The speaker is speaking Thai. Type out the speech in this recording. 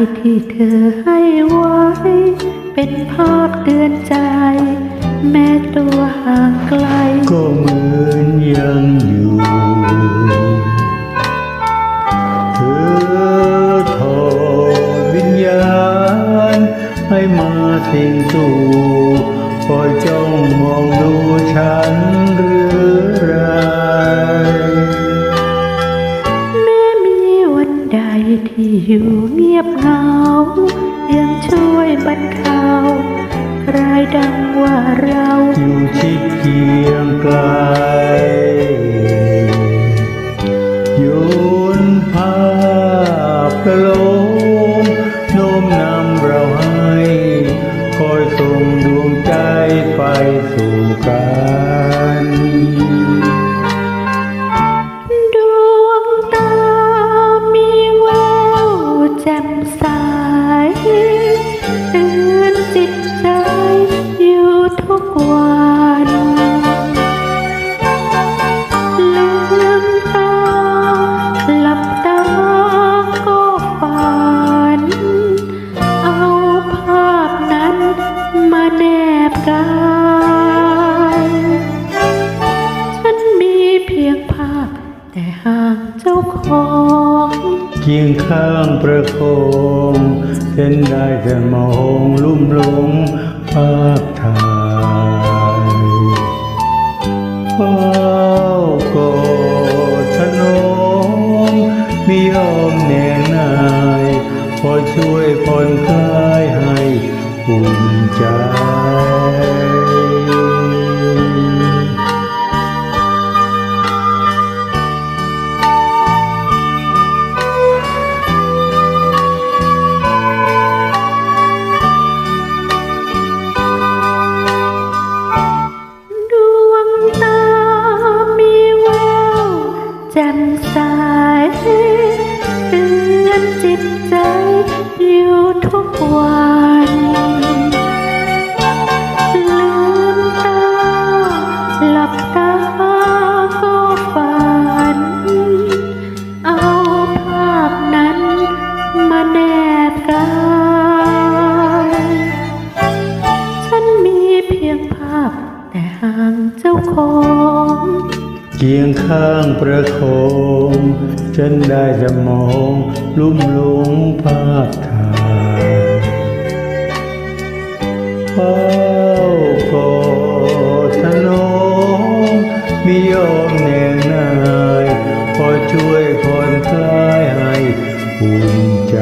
ายที่เธอให้ไว้ เป็นภาพเตือนใจ แม้ตัวห่างไกล ก็เหมือนยังอยู่ เธอทอดวิญญาณ ให้มาสิงสู่คอยจ้องมองดูฉันเรือ เหงา ยังช่วยบรรเทาคลายดังว่าเราอยู่ชิดเคียงไกลโยนภาพกระโลมโน้มนำเราให้ คอยส่งดวงใจไปสู่กัน แจ่มใสเตือนจิตใจอยู่ทุกวันลืมตาหลับตาก็ฝัน เอาภาพนั้นมาแนบกายฉันมีเพียงภาพแต่ห่างเจ้าของ เคียงข้างประโคองเส้นได้แต่มองลุ่มหลงภาพถ่ายเฝ้ากอดถนอมมียอมแนงนายคอช่วยผ่อนคลายให้อุ่น วันลืมตาหลับตาก็ฝัน เอาภาพนั้นมาแนบกายฉันมีเพียงภาพแต่ห่างเจ้าของเคียงข้างประโคองฉันได้แต่มองลุ่มหลงภาพถ่าย ยอมแน่นายพอช่วยคนคลายให้ภูมิใจ